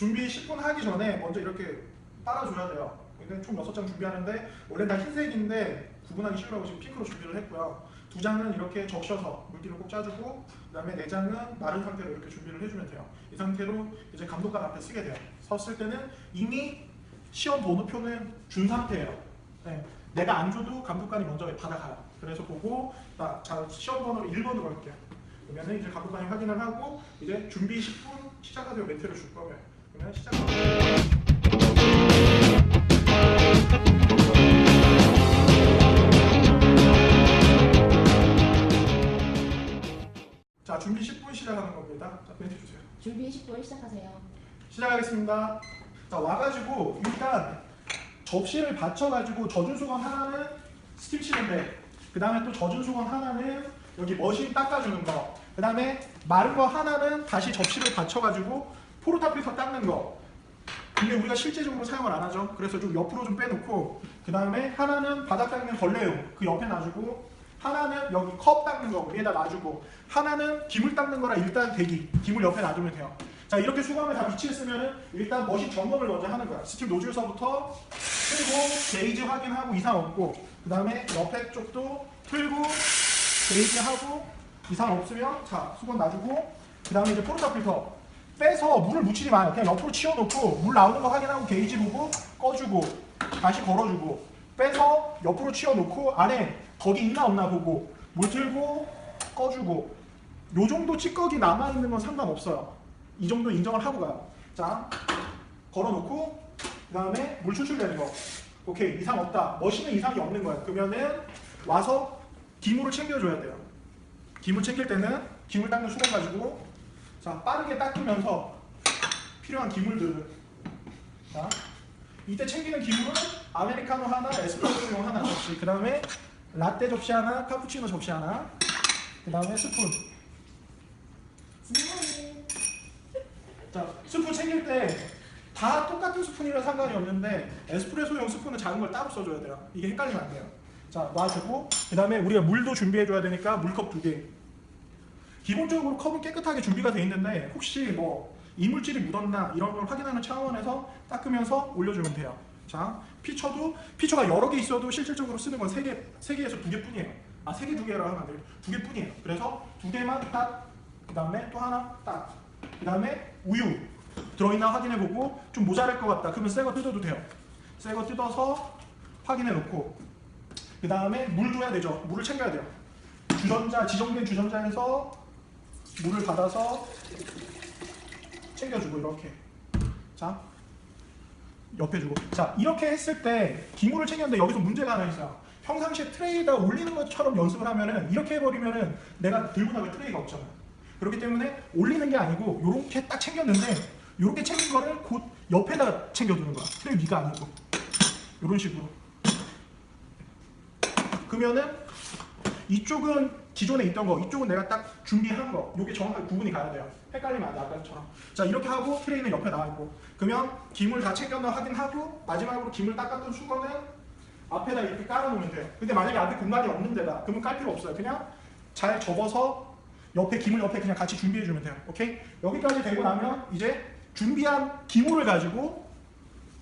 준비 10분 하기 전에 먼저 이렇게 빨아줘야 돼요. 근데 총 6장 준비하는데 원래 다 흰색인데 구분하기 쉬우라고 지금 핑크로 준비를 했고요. 두 장은 이렇게 적셔서 물기를 꼭 짜주고 그 다음에 네 장은 마른 상태로 이렇게 준비를 해주면 돼요. 이 상태로 이제 감독관 앞에 쓰게 돼요. 섰을 때는 이미 시험 번호표는 준 상태예요. 네. 내가 안 줘도 감독관이 먼저 받아가요. 그래서 보고 나 자, 시험 번호를 1번으로 할게요. 그러면 이제 감독관이 확인을 하고 이제 준비 10분 시작하세요 멘트를 줄 거예요. 그러면 시작하세요. 자 준비 10분 시작하는 겁니다. 자 멘트 주세요. 준비 10분 시작하세요. 시작하겠습니다. 자 와가지고 일단 접시를 받쳐가지고 젖은 수건 하나는 스팀 치는데 그 다음에 또 젖은 수건 하나는 여기 머신 닦아주는 거. 그 다음에 마른 거 하나는 다시 접시를 받쳐가지고 포르타 필터 닦는 거. 근데 우리가 실제적으로 사용을 안 하죠. 그래서 좀 옆으로 좀 빼놓고 그 다음에 하나는 바닥 닦는 걸레용 그 옆에 놔주고 하나는 여기 컵 닦는 거 위에다 놔주고 하나는 기물 닦는 거라 일단 대기 기물 옆에 놔두면 돼요. 자 이렇게 수건을 다 비치했으면은 일단 머신 점검을 먼저 하는 거야. 스팀 노즐서부터 틀고 게이지 확인하고 이상 없고 그 다음에 옆에 쪽도 틀고 게이지 하고 이상 없으면 자 수건 놔주고 그 다음에 이제 포르타 필터 빼서 물을 묻히지 마요. 그냥 옆으로 치워놓고 물 나오는 거 확인하고 게이지 보고 꺼주고 다시 걸어주고 빼서 옆으로 치워놓고 안에 거기 있나 없나 보고 물 틀고 꺼주고 요 정도 찌꺼기 남아있는 건 상관없어요. 이 정도 인정을 하고 가요. 자 걸어놓고 그 다음에 물 추출되는 거 오케이 이상 없다. 머신은 이상이 없는 거야. 그러면은 와서 기물을 챙겨줘야 돼요. 기물 챙길 때는 기물 닦는 수건 가지고 자 빠르게 닦으면서 필요한 기물들을 자 이때 챙기는 기물은 아메리카노 하나, 에스프레소용 하나 접시 그 다음에 라떼 접시 하나, 카푸치노 접시 하나 그 다음에 스푼. 자 스푼 챙길 때 다 똑같은 스푼이면 상관이 없는데 에스프레소용 스푼은 작은 걸 따로 써줘야 돼요. 이게 헷갈리면 안 돼요. 자 놔주고 그 다음에 우리가 물도 준비해줘야 되니까 물컵 두 개 기본적으로 컵은 깨끗하게 준비가 돼 있는데 혹시 뭐 이물질이 묻었나 이런 걸 확인하는 차원에서 닦으면서 올려주면 돼요. 자, 피처도 피처가 여러 개 있어도 실질적으로 쓰는 건 세 개, 세 개에서 두 개뿐이에요. 아, 세 개 두 개라 하면 안 돼요. 두 개뿐이에요. 그래서 두 개만 딱, 그 다음에 또 하나 딱, 그 다음에 우유 들어있나 확인해보고 좀 모자랄 것 같다. 그러면 새 거 뜯어도 돼요. 새 거 뜯어서 확인해놓고 그 다음에 물 줘야 되죠. 물을 챙겨야 돼요. 주전자 지정된 주전자에서 물을 받아서 챙겨주고 이렇게. 자 옆에 주고. 자 이렇게 했을 때 기물을 챙겼는데 여기서 문제가 하나 있어요. 평상시에 트레이에다 올리는 것처럼 연습을 하면은 이렇게 해버리면은 내가 들고 나갈 트레이가 없잖아. 그렇기 때문에 올리는 게 아니고 요렇게 딱 챙겼는데 요렇게 챙긴 거를 곧 옆에다 챙겨두는 거야. 트레이 위가 아니고. 요런 식으로. 그러면은 이쪽은 기존에 있던 거, 이쪽은 내가 딱 준비한 거, 요게 정확하게 구분이 가야 돼요. 헷갈리면 안 돼, 아까처럼. 자, 이렇게 하고 트레이는 옆에 나와 있고. 그러면 기물 다 챙겼나 확인하고, 마지막으로 기물 닦았던 수건은 앞에다 이렇게 깔아놓으면 돼요. 근데 만약에 앞에 공간이 없는 데다, 그러면 깔 필요 없어요. 그냥 잘 접어서 옆에 기물 옆에 그냥 같이 준비해주면 돼요. 오케이? 여기까지 되고 나면 이제 준비한 기물을 가지고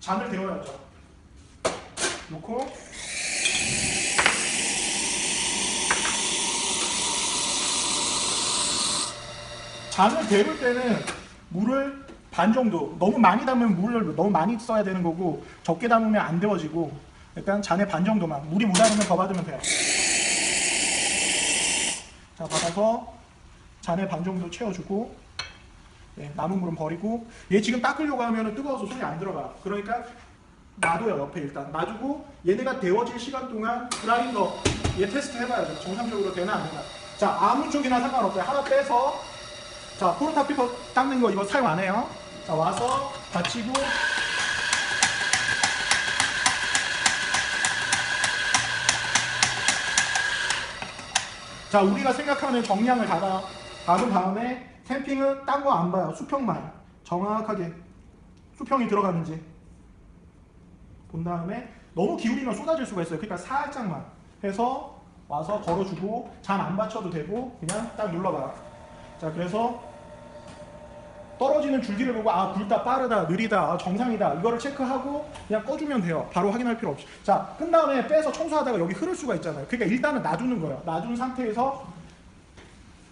잔을 데워야죠. 놓고 잔을 데울 때는 물을 반 정도 너무 많이 담으면 물을 너무 많이 써야 되는 거고 적게 담으면 안 데워지고 일단 잔의 반 정도만 물이 모자르면 더 받으면 돼요. 자 받아서 잔의 반 정도 채워주고 예, 남은 물은 버리고 얘 지금 닦으려고 하면 뜨거워서 손이 안 들어가. 그러니까 놔둬요 옆에 일단. 놔두고 얘네가 데워질 시간 동안 그라인더 얘 테스트 해봐야죠. 정상적으로 되나 안 되나. 자 아무 쪽이나 상관없어요. 하나 빼서 자, 포르타 피퍼 닦는 거 이거 사용 안 해요. 자, 와서 받치고 자, 우리가 생각하는 정량을 닫아, 닫은 다음에 캠핑은 딴 거 안 봐요. 수평만. 정확하게 수평이 들어가는지 본 다음에 너무 기울이면 쏟아질 수가 있어요. 그러니까 살짝만 해서 와서 걸어주고 잔안 받쳐도 되고 그냥 딱 눌러봐요. 자 그래서 떨어지는 줄기를 보고 아 굵다 빠르다 느리다 아, 정상이다 이거를 체크하고 그냥 꺼주면 돼요. 바로 확인할 필요 없이. 자끈 다음에 빼서 청소하다가 여기 흐를 수가 있잖아요. 그러니까 일단은 놔두는 거예요. 놔둔 상태에서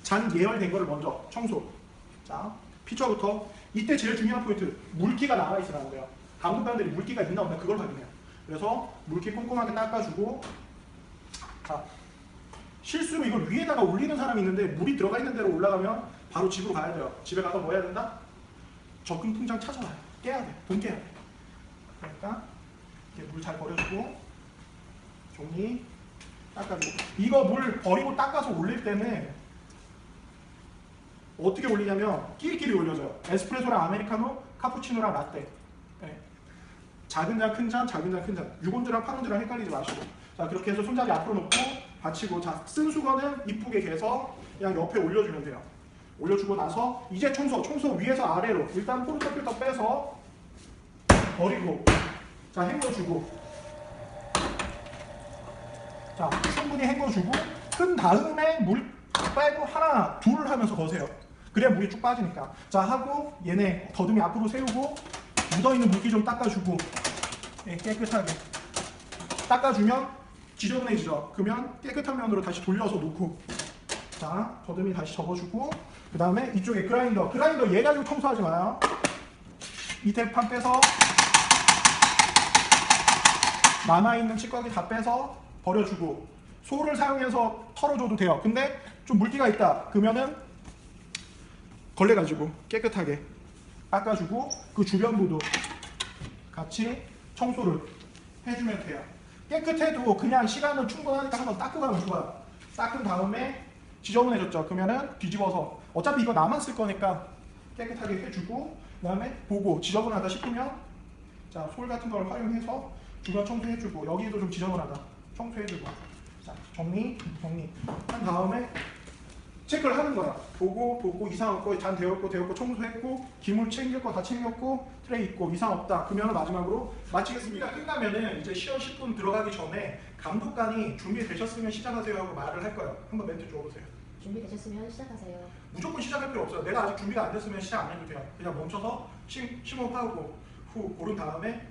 잔 예열된 거를 먼저 청소. 자 피처부터. 이때 제일 중요한 포인트 물기가 남아 있으면 안 돼요. 감독관들이 물기가 있나 없나 그걸 확인해요. 그래서 물기 꼼꼼하게 닦아주고 자 실수로 이걸 위에다가 올리는 사람이 있는데 물이 들어가 있는 대로 올라가면 바로 집으로 가야 돼요. 집에 가서 뭐 해야 된다? 적금 통장 찾아와요. 깨야 돼. 돈 깨야 돼. 그러니까 물 잘 버려주고 종이 닦아주고 이거 물 버리고 닦아서 올릴 때는 어떻게 올리냐면 끼리끼리 올려줘요. 에스프레소랑 아메리카노, 카푸치노랑 라떼. 네. 작은 잔, 큰 잔, 작은 잔, 큰 잔. 6온즈랑 8온즈랑 헷갈리지 마시고. 자, 그렇게 해서 손잡이 앞으로 놓고 받치고 자, 쓴 수건은 이쁘게 개서 그냥 옆에 올려주면 돼요. 올려주고 나서 이제 청소, 청소 위에서 아래로 일단 포르터 필터 빼서 버리고 자, 헹궈주고 자, 충분히 헹궈주고 끈 다음에 물 빼고 하나, 둘 하면서 거세요. 그래야 물이 쭉 빠지니까. 자, 하고 얘네 더듬이 앞으로 세우고 묻어있는 물기 좀 닦아주고 예, 깨끗하게 닦아주면 지저분해지죠. 그러면 깨끗한 면으로 다시 돌려서 놓고 자, 더듬이 다시 접어주고 그 다음에 이쪽에 그라인더 그라인더 얘 가지고 청소하지 마요. 밑에 판 빼서 남아있는 찌꺼기 다 빼서 버려주고 소를 사용해서 털어줘도 돼요. 근데 좀 물기가 있다. 그러면은 걸레 가지고 깨끗하게 닦아주고 그 주변부도 같이 청소를 해주면 돼요. 깨끗해도 그냥 시간은 충분하니까 한번 닦고 가면 좋아요. 닦은 다음에 지저분해졌죠. 그러면은 뒤집어서 어차피 이거 나만 쓸 거니까 깨끗하게 해주고 그 다음에 보고 지저분하다 싶으면 자, 솔 같은 걸 활용해서 주변 청소해주고 여기도 좀 지저분하다 청소해주고 자, 정리 정리 한 다음에 체크를 하는 거야. 보고 보고 이상 없고 잔 데웠고 데웠고 청소했고 기물 거다 챙겼고 트레이 있고 이상 없다. 그러면 마지막으로 마치겠습니다. 끝나면은 이제 시험 10분 들어가기 전에 감독관이 준비되셨으면 시작하세요 하고 말을 할 거예요. 한번 멘트 줘보세요. 준비되셨으면 시작하세요. 무조건 시작할 필요 없어요. 내가 아직 준비가 안 됐으면 시작 안 해도 돼요. 그냥 멈춰서 심, 심호흡하고 후 고른 다음에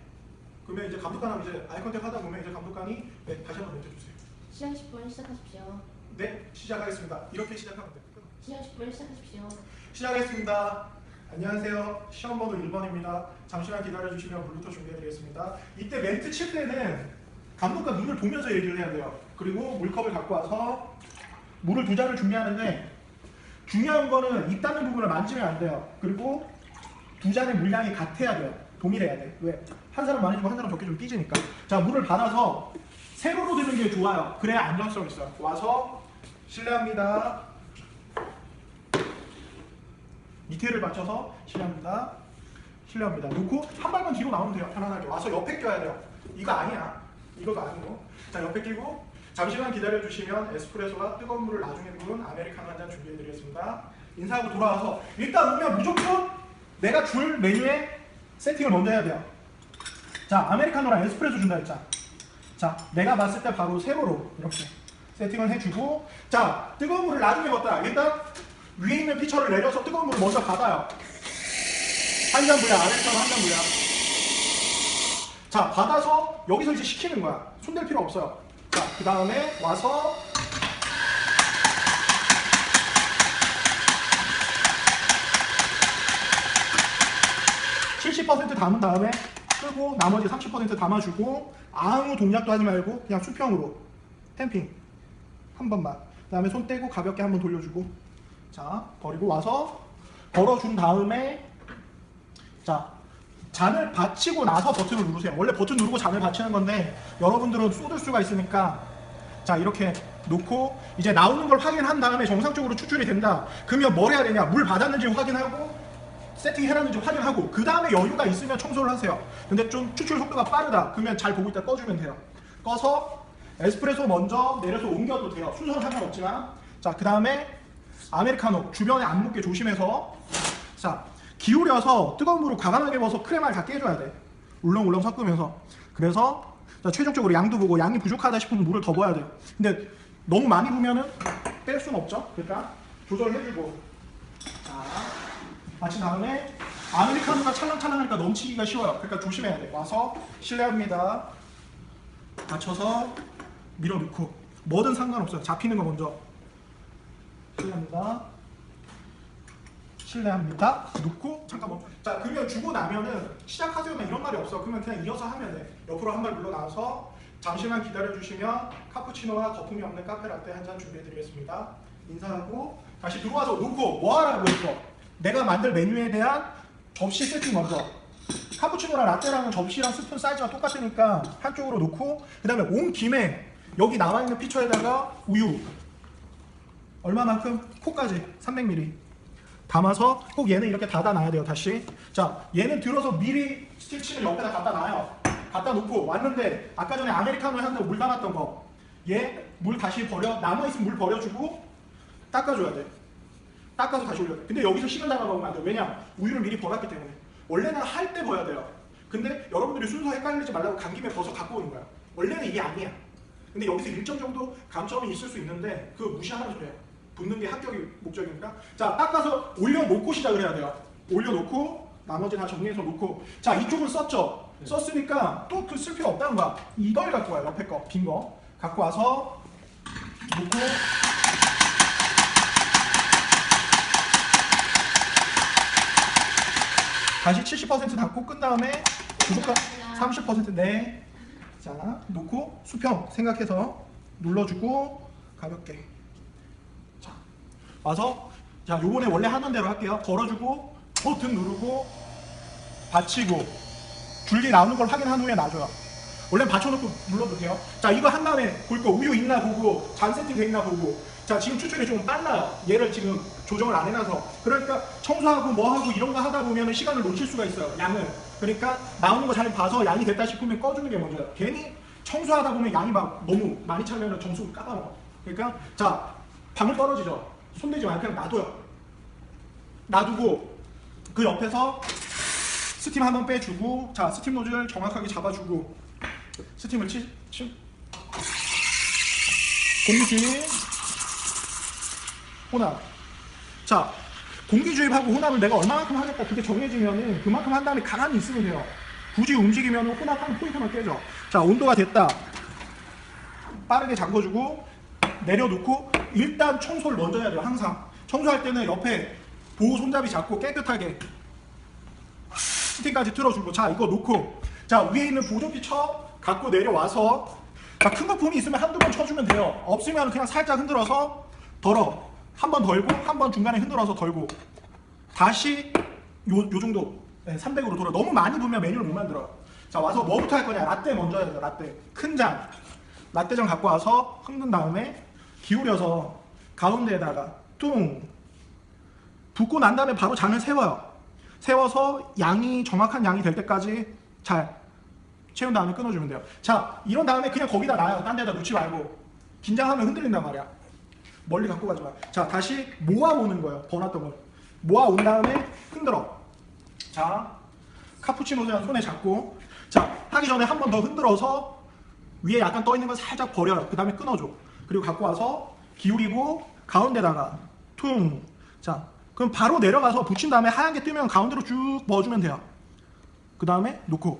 그러면 이제 감독관하고 이제 아이 컨택 하다 보면 이제 감독관이 네, 다시 한번 멘트 주세요. 시험 10분 시작하십시오. 네, 시작하겠습니다. 이렇게 시작하면 10분 시작하십시오. 시작하겠습니다. 안녕하세요. 시험 번호 1번입니다. 잠시만 기다려주시면 물부터 준비해드리겠습니다. 이때 멘트 칠 때는 감독과 눈을 보면서 얘기를 해야 돼요. 그리고 물컵을 갖고 와서 물을 두 잔을 준비하는데 중요한 거는 있다는 부분을 만지면 안 돼요. 그리고 두 잔의 물량이 같아야 돼요. 동일해야 돼. 왜? 한 사람 많이 주고 한 사람 적게 좀 삐지니까. 자, 물을 받아서 세로로 드는 게 좋아요. 그래야 안정성 있어요. 와서 실례합니다. 밑에를 받쳐서 실례합니다. 실례합니다. 놓고 한 발만 뒤로 나오면 돼요. 편안하게. 와서 옆에 껴야 돼요. 이거 아니야. 이거도 아니고. 자, 옆에 끼고 잠시만 기다려주시면 에스프레소와 뜨거운 물을 나중에 부은 아메리카노 한 잔 준비해드리겠습니다. 인사하고 돌아와서 일단 오면 무조건 내가 줄 메뉴에 세팅을 먼저 해야 돼요. 자, 아메리카노랑 에스프레소 준다 했잖아. 자, 내가 봤을 때 바로 세로로 이렇게 세팅을 해주고 자, 뜨거운 물을 나중에 걷다. 일단 위에 있는 피처를 내려서 뜨거운 물을 먼저 받아요. 한 잔 분량, 아래처럼 한잔 분량. 자, 받아서 여기서 이제 식히는 거야. 손댈 필요 없어요. 자, 그 다음에 와서 (70% 담은 다음에 끄고 나머지 (30% 담아주고 아무 동작도 하지 말고 그냥 수평으로 템핑 한 번만. 그 다음에 손 떼고 가볍게 한번 돌려주고. 자 버리고 와서 걸어준 다음에 자 잔을 받치고 나서 버튼을 누르세요. 원래 버튼 누르고 잔을 받치는 건데 여러분들은 쏟을 수가 있으니까 자 이렇게 놓고 이제 나오는 걸 확인한 다음에 정상적으로 추출이 된다. 그러면 뭘 해야 되냐? 물 받았는지 확인하고 세팅 해놨는지 확인하고 그 다음에 여유가 있으면 청소를 하세요. 근데 좀 추출 속도가 빠르다. 그러면 잘 보고 있다 꺼주면 돼요. 꺼서 에스프레소 먼저 내려서 옮겨도 돼요. 순서는 상관없지만. 자 그 다음에 아메리카노 주변에 안 묻게 조심해서. 자 기울여서 뜨거운 물을 과감하게 부어서 크레마를 다 깨줘야 돼. 울렁울렁 섞으면서. 그래서 자, 최종적으로 양도 보고 양이 부족하다 싶으면 물을 더 부어야 돼요 근데 너무 많이 부면은 뺄 수는 없죠. 그러니까 조절해주고. 자 받친 다음에 아메리카노가 찰랑찰랑하니까 넘치기가 쉬워요. 그러니까 조심해야 돼. 와서 실례합니다. 받쳐서 밀어넣고 뭐든 상관없어요. 잡히는 거 먼저. 실례합니다. 실례합니다. 놓고 잠깐 멈춰. 자 그러면 주고 나면은 시작하세요나 이런 말이 없어. 그러면 그냥 이어서 하면 돼. 옆으로 한 발 물러나와서 잠시만 기다려 주시면 카푸치노와 거품이 없는 카페라떼 한 잔 준비해 드리겠습니다. 인사하고 다시 들어와서 놓고 뭐 하라고 했어? 내가 만들 메뉴에 대한 접시 세팅 먼저. 카푸치노랑 라떼랑은 접시랑 스푼 사이즈가 똑같으니까 한쪽으로 놓고 그 다음에 온 김에 여기 나와 있는 피처에다가 우유. 얼마만큼? 코까지. 300ml 담아서 꼭 얘는 이렇게 닫아 놔야 돼요 다시. 자 얘는 들어서 미리 스티치를 옆에다 갖다 놔요. 갖다 놓고 왔는데 아까 전에 아메리카노 했는데 물 담았던 거 얘 물 다시 버려 남아있으면 물 버려주고 닦아줘야 돼. 닦아서 다시 올려 근데 여기서 시간 잡아먹으면 안돼 왜냐? 우유를 미리 버렸기 때문에. 원래는 할 때 버려야 돼요. 근데 여러분들이 순서 헷갈리지 말라고 간 김에 버서 갖고 오는 거야. 원래는 이게 아니야 근데 여기서 일정 정도 감점이 있을 수 있는데 그거 무시하는 소리예요. 붓는 게 합격이 목적이니까. 자 닦아서 올려놓고 시작을 해야 돼요. 올려놓고 나머지 다 정리해서 놓고. 자 이쪽은 썼죠? 썼으니까 또 그 쓸 필요 없다는 거야. 이걸 갖고 와요 옆에 거. 빈 거. 갖고 와서 놓고. 다시 70% 닫고 끈 다음에 부족한 30% 네. 자, 놓고 수평 생각해서 눌러주고 가볍게. 자, 와서 자, 요번에 원래 하던 대로 할게요. 걸어주고 버튼 누르고 받치고 줄기 나오는 걸 확인한 후에 놔줘요. 원래 받쳐놓고 눌러도 돼요. 자, 이거 한 다음에 볼 거 우유 있나 보고 잔 세팅 돼 있나 보고. 자, 지금 추출이 좀 빨라요. 얘를 지금 조정을 안 해놔서. 그러니까 청소하고 뭐 하고 이런 거 하다 보면 시간을 놓칠 수가 있어요. 양을. 그러니까 나오는 거 잘 봐서 양이 됐다 싶으면 꺼주는 게 먼저예요. 괜히 청소하다 보면 양이 막 너무 많이 차면 점수 까먹어. 그러니까 자, 방울 떨어지죠. 손대지 말고 그냥 놔둬요. 놔두고 그 옆에서 스팀 한번 빼주고 자 스팀 노즐 정확하게 잡아주고 스팀을 치, 치 공기주입 혼합 자 공기주입하고 혼합을 내가 얼마만큼 하겠다. 그게 정해지면은 그만큼 한 다음에 가만히 있으면 돼요. 굳이 움직이면 혼합하는 포인트만 깨져. 자 온도가 됐다. 빠르게 잠궈주고 내려놓고 일단 청소를 먼저 해야 돼요 항상. 청소할 때는 옆에 보호 손잡이 잡고 깨끗하게 스틱까지 틀어주고 자 이거 놓고. 자 위에 있는 보조기 쳐 갖고 내려와서. 자 큰 거품이 있으면 한두 번 쳐주면 돼요. 없으면 그냥 살짝 흔들어서 덜어 한 번 덜고 한 번 중간에 흔들어서 덜고 다시 요, 요 정도 300으로 돌아 너무 많이 부으면 메뉴를 못 만들어 자 와서 뭐부터 할 거냐 라떼 먼저 해야 돼요 라떼 큰잔 라떼장 갖고 와서 흔든 다음에 기울여서 가운데에다가 뚱 붓고 난 다음에 바로 잔을 세워요. 세워서 양이 정확한 양이 될 때까지 잘 채운 다음에 끊어주면 돼요. 자, 이런 다음에 그냥 거기다 놔요. 딴 데다 놓지 말고. 긴장하면 흔들린단 말이야. 멀리 갖고 가지 마. 자, 다시 모아오는 거예요. 버놨던 걸. 모아온 다음에 흔들어. 자, 카푸치노 잔 손에 잡고. 자, 하기 전에 한 번 더 흔들어서 위에 약간 떠 있는 걸 살짝 버려요. 그 다음에 끊어줘. 그리고 갖고 와서 기울이고 가운데다가 퉁. 자, 그럼 바로 내려가서 붙인 다음에 하얀 게 뜨면 가운데로 쭉 넣어주면 돼요. 그 다음에 놓고.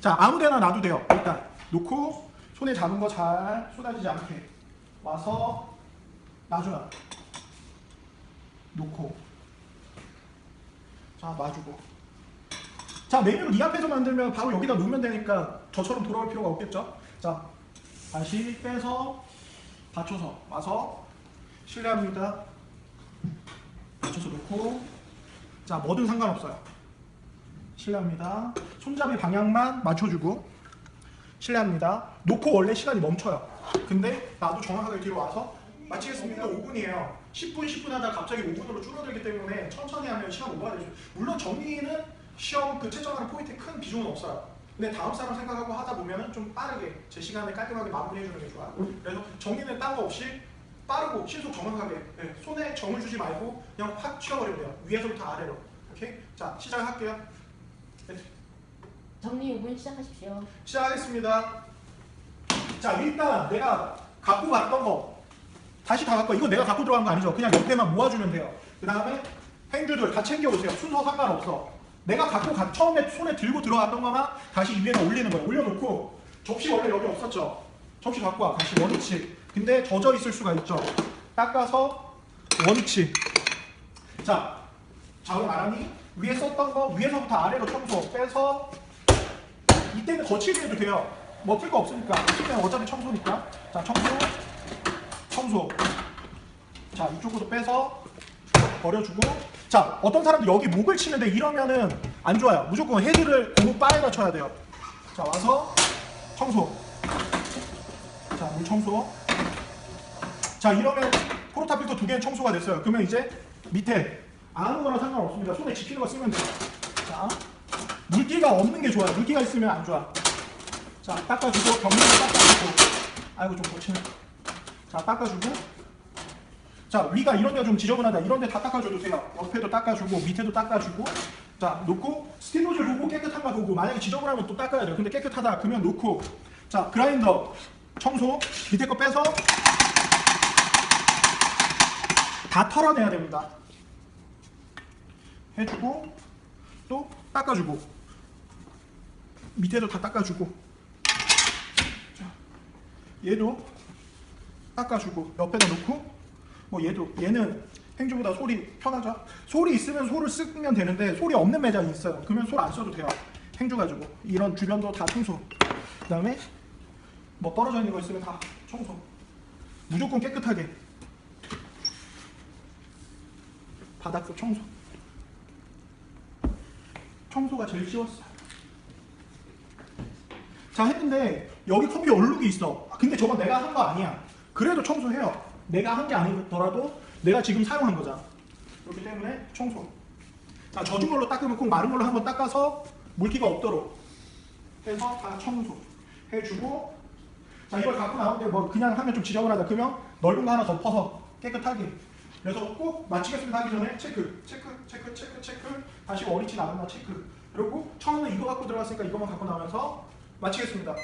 자, 아무 데나 놔도 돼요. 일단 놓고 손에 잡은 거 잘 쏟아지지 않게 와서 놔줘요. 놓고. 자, 놔주고. 자, 메뉴를 이 앞에서 만들면 바로 여기다 놓으면 되니까 저처럼 돌아올 필요가 없겠죠? 자, 다시 빼서 받쳐서 와서 실례합니다. 맞춰서 놓고 자 뭐든 상관없어요 실례합니다 손잡이 방향만 맞춰주고 실례합니다 놓고 원래 시간이 멈춰요 근데 나도 정확하게 뒤로 와서 마치겠습니다. 5분이에요. 10분 10분 하다 갑자기 5분으로 줄어들기 때문에 천천히 하면 시간 오버가 되죠. 물론 정리는 시험 그 채점하는 포인트에 큰 비중은 없어요. 근데 다음 사람 생각하고 하다 보면은 좀 빠르게 제 시간에 깔끔하게 마무리해주는 게 좋아요. 그래서 정리는 딴 거 없이 빠르고 신속 정확하게 네, 손에 정을 주지 말고 그냥 확 치워버리면 돼요. 위에서부터 아래로. 오케이? 자 시작할게요. 네, 정리 5분 시작하십시오. 시작하겠습니다. 자 일단 내가 갖고 갔던 거 다시 다 갖고 이거 내가 갖고 들어간 거 아니죠 그냥 옆에만 모아주면 돼요 그 다음에 행주들 다 챙겨오세요. 순서 상관없어. 내가 갖고 가, 처음에 손에 들고 들어갔던 거만 다시 이 위에다 올리는 거예요. 올려놓고 접시 원래 여기 없었죠. 접시 갖고 와. 다시 원위치. 근데 젖어 있을 수가 있죠. 닦아서 원위치. 자, 자우 말하니 위에 썼던 거 위에서부터 아래로 청소 빼서 이때는 거칠게 해도 돼요. 먹힐 거 없으니까. 어차피 청소니까. 자, 청소. 청소. 자, 이쪽으로 빼서 버려주고. 자, 어떤 사람들 여기 목을 치는데 이러면은 안 좋아요. 무조건 헤드를 고무 바에다 쳐야 돼요. 자, 와서 청소. 자, 물 청소. 자, 이러면 포로타 필터 두 개는 청소가 됐어요. 그러면 이제 밑에 아무거나 상관없습니다. 손에 지키는 거 쓰면 돼요. 자, 물기가 없는 게 좋아요. 물기가 있으면 안 좋아. 자, 닦아주고 벽면도 닦아주고. 아이고 좀 거치네. 자, 닦아주고. 자, 위가 이런 데좀 지저분하다. 이런 데 다 닦아줘도 돼요. 옆에도 닦아주고 밑에도 닦아주고. 자, 놓고 노즐 보고 깨끗한가 보고 만약에 지저분하면 또 닦아야 돼요. 근데 깨끗하다 그러면 놓고. 자, 그라인더 청소 밑에 거 빼서 다 털어내야 됩니다. 해주고 또 닦아주고 밑에도 다 닦아주고 자, 얘도 닦아주고 옆에다 놓고 뭐 얘도 얘는 행주보다 소리 편하죠? 소리 있으면 소를 쓰면 되는데 소리 없는 매장이 있어요. 그러면 솔안 써도 돼요. 행주 가지고. 이런 주변도 다 청소. 그 다음에 뭐 떨어져 있는 거 있으면 다 청소. 무조건 깨끗하게. 바닥도 청소. 청소가 제일 쉬웠어. 자 했는데 여기 커피 얼룩이 있어. 아, 근데 저건 내가 한 거 아니야. 그래도 청소해요. 내가 한 게 아니더라도 내가 지금 사용한 거잖아. 그렇기 때문에 청소. 자 젖은 걸로 닦으면 꼭 마른 걸로 한번 닦아서 물기가 없도록 해서 다 청소 해주고 자 이걸 갖고 나오는데 뭐 그냥 하면 좀 지저분하다. 그러면 넓은 거 하나 덮어서 깨끗하게. 그래서 꼭 마치겠습니다 하기 전에 체크, 체크, 체크, 체크, 체크. 다시 워리치 나갔나 체크. 그리고 처음에 이거 갖고 들어갔으니까 이거만 갖고 나면서 마치겠습니다.